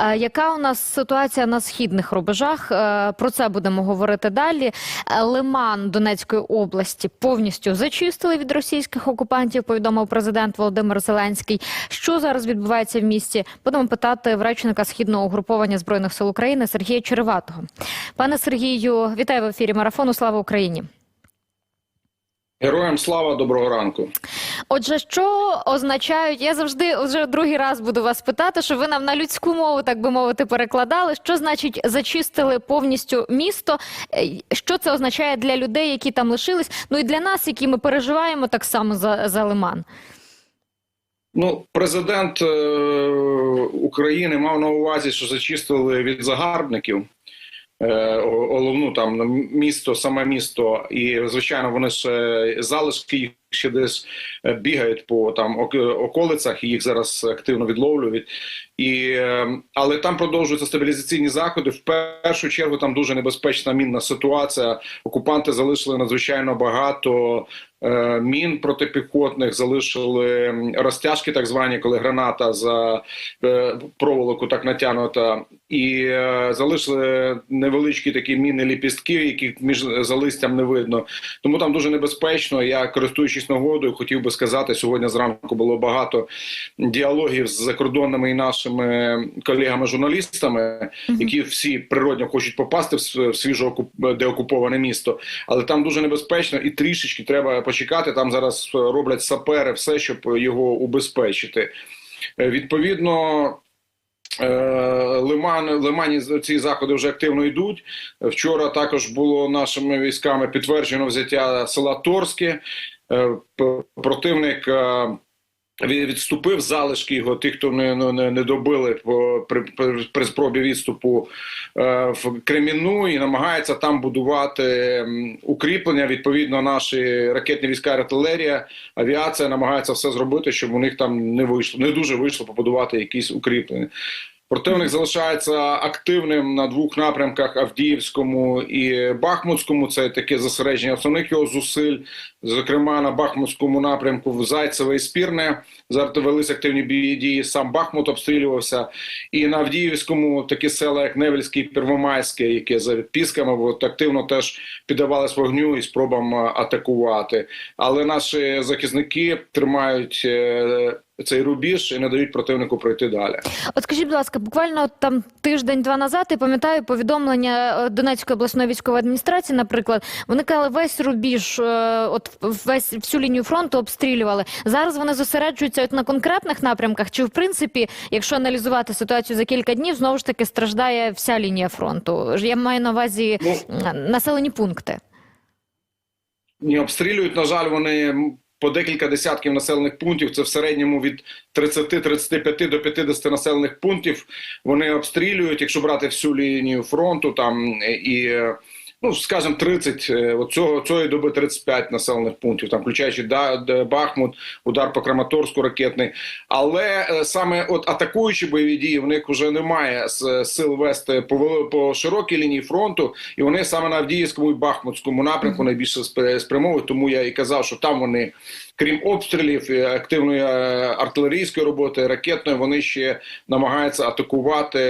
Е, Яка у нас ситуація на східних рубежах? Е, Про це будемо говорити далі. Е, Лиман Донецької області повністю зачистили від російських окупантів. Повідомив президент Володимир Зеленський. Що зараз відбувається в місті? Будемо питати в речника східного угруповання збройних сил України Сергія Череватого. Пане Сергію, вітаю в ефірі марафону. Слава Україні. Героям слава доброго ранку. Отже, що означають, я завжди вже другий раз буду вас питати, що ви нам на людську мову, так би мовити, перекладали. Що значить зачистили повністю місто? Е, Що це означає для людей, які там лишились? Ну і для нас, які ми переживаємо так само за, за Лиман. Ну, президент е, України мав на увазі, що зачистили від загарбників головну там місто, саме місто, і звичайно, вони ще залишки їх ще десь е, бігають по там околицях, і їх зараз активно відловлюють. І, е, але там продовжуються стабілізаційні заходи. В першу чергу там дуже небезпечна мінна ситуація. Окупанти залишили надзвичайно багато е, мін протипіхотних, залишили розтяжки, так звані, коли граната за е, проволоку так натягнута, і е, залишили невеличкі такі міни ліпістки, які між за листям не видно. Тому там дуже небезпечно. Я користуючись нагодою, хотів би сказати, сьогодні зранку було багато діалогів з закордонними і нашими колегами-журналістами, які всі природньо хочуть попасти в свіжо деокуповане місто, але там дуже небезпечно і трішечки треба почекати. Там зараз роблять сапери, все, щоб його убезпечити. Е, Відповідно. е, Лиман, Лимані ці заходи вже активно йдуть. Вчора також було нашими військами підтверджено взяття села Торське. Е, Противник е, відступив залишки його, тих, хто не, не, не добили при, при, при спробі відступу е, в Креміну і намагається там будувати укріплення. Відповідно, наші ракетні війська, артилерія, авіація намагається все зробити, щоб у них там не вийшло, не дуже вийшло побудувати якісь укріплення. Противник залишається активним на двох напрямках Авдіївському і Бахмутському. Це таке зосередження основних його зусиль. Зокрема, на Бахмутському напрямку в Зайцеве і Спірне зараз велись активні бій- дії. Сам Бахмут обстрілювався. І на Авдіївському такі села, як Невельське і Первомайське, які за відпісками от, активно теж піддавались вогню і спробам атакувати. Але наші захисники тримають е, цей рубіж і не дають противнику пройти далі. От скажіть, будь ласка, буквально там тиждень-два назад я пам'ятаю повідомлення е, Донецької обласної військової адміністрації, наприклад, вони казали, весь рубіж, е, от весь всю лінію фронту обстрілювали. Зараз вони зосереджуються от на конкретних напрямках. Чи в принципі, якщо аналізувати ситуацію за кілька днів, знову ж таки страждає вся лінія фронту? Я маю на увазі Ну, населені пункти. Ні, обстрілюють, на жаль, вони по декілька десятків населених пунктів. Це в середньому від 30-35 до 50 населених пунктів. Вони обстрілюють, якщо брати всю лінію фронту, там е, і. Ну, скажімо, 30, е, от цього цієї доби 35 населених пунктів, там включаючи Бахмут, удар по Краматорську ракетний. Але е, саме от атакуючі бойові дії в них вже немає сил вести по по широкій лінії фронту, і вони саме на Авдіївському і Бахмутському напрямку найбільше спрямовують. Тому я і казав, що там вони, крім обстрілів, активної е, артилерійської роботи, ракетної, вони ще намагаються атакувати,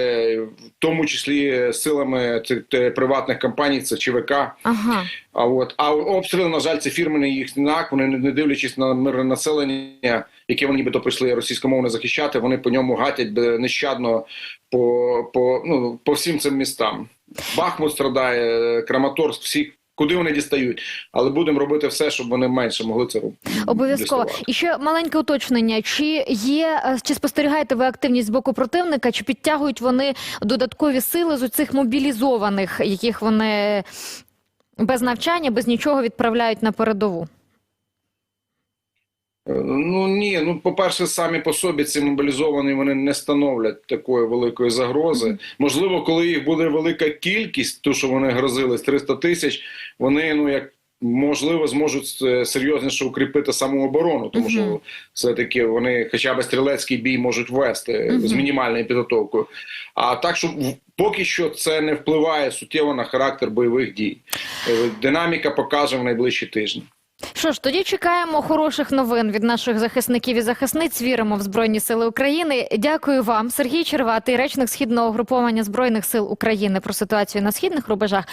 в тому числі силами цих приватних компаній, це ЧВК. Ага. А от а обстріли, на жаль, це фірменний їх знак. Вони не дивлячись на мирне населення, яке вони нібито прийшли російськомовно захищати. Вони по ньому гатять бе- нещадно по, по, ну, по всім цим містам. Бахмут страдає, Краматорськ, всі. Куди вони дістають, але будемо робити все, щоб вони менше могли це робити. Обов'язково. І ще маленьке уточнення: чи є е, чи спостерігаєте ви активність з боку противника, чи підтягують вони додаткові сили з цих мобілізованих, яких вони без навчання, без нічого відправляють на передову? Ну ні, ну по-перше, самі по собі ці мобілізовані вони не становлять такої великої загрози. Можливо, коли їх буде велика кількість, то що вони грозились 300 тисяч, вони ну як. Можливо, зможуть е, серйозніше укріпити самооборону, тому Мгм. що все таки вони хоча б стрілецький бій можуть вести Мгм. з мінімальною підготовкою. А так, що поки що це не впливає суттєво на характер бойових дій. Е, Динаміка покаже в найближчі тижні. Що ж, тоді чекаємо хороших новин від наших захисників і захисниць. Віримо в Збройні Сили України. Дякую вам, Сергій Черватий, речник східного угруповання Збройних сил України про ситуацію на східних рубежах.